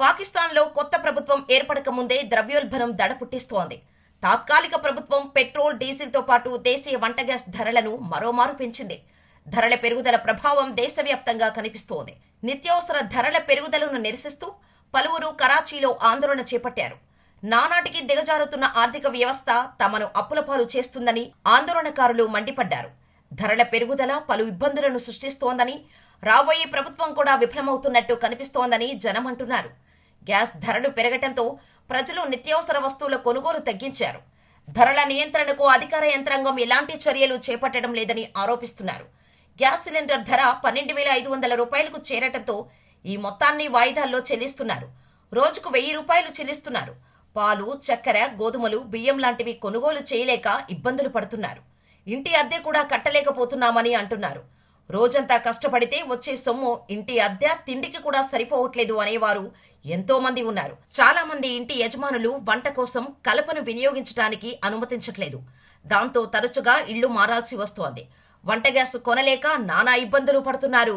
పాకిస్తాన్లో కొత్త ప్రభుత్వం ఏర్పడక ముందే ద్రవ్యోల్బణం దడ పుట్టిస్తోంది తాత్కాలిక ప్రభుత్వం పెట్రోల్ డీజిల్తో పాటు దేశీయ వంట గ్యాస్ ధరలను మరోమారు పెంచింది. ధరల పెరుగుదల ప్రభావం దేశవ్యాప్తంగా కనిపిస్తోంది. నిత్యావసర ధరల పెరుగుదలను నిరసిస్తూ పలువురు కరాచీలో ఆందోళన చేపట్టారు. నానాటికి దిగజారుతున్న ఆర్థిక వ్యవస్థ తమను అప్పులపాలు చేస్తుందని ఆందోళనకారులు మండిపడ్డారు. ధరల పెరుగుదల పలు ఇబ్బందులను సృష్టిస్తోందని రాబోయే ప్రభుత్వం కూడా విఫలమవుతున్నట్టు కనిపిస్తోందని జనం అంటున్నారు గ్యాస్ ధరలు పెరగటంతో ప్రజలు నిత్యావసర వస్తువుల కొనుగోలు తగ్గించారు. ధరల నియంత్రణకు అధికార యంత్రాంగం ఎలాంటి చర్యలు చేపట్టడం లేదని ఆరోపిస్తున్నారు. గ్యాస్ సిలిండర్ ధర పన్నెండు వేల ఐదు వందల రూపాయలకు చేరటంతో ఈ మొత్తాన్ని వాయిదాల్లో చెల్లిస్తున్నారు. రోజుకు వెయ్యి రూపాయలు చెల్లిస్తున్నారు. పాలు చక్కెర గోధుమలు బియ్యం లాంటివి కొనుగోలు చేయలేక ఇబ్బందులు పడుతున్నారు. ఇంటి అద్దె కూడా కట్టలేకపోతున్నామని అంటున్నారు. రోజంతా కష్టపడితే వచ్చే సొమ్ము ఇంటి అద్దె తిండికి కూడా సరిపోవట్లేదు అనేవారు ఎంతో మంది ఉన్నారు. చాలా మంది ఇంటి యజమానులు వంట కోసం కలపను వినియోగించడానికి అనుమతించట్లేదు. దాంతో తరచుగా ఇళ్ళు మారాల్సి వస్తోంది. వంట గ్యాస్ కొనలేక నానా ఇబ్బందులు పడుతున్నారు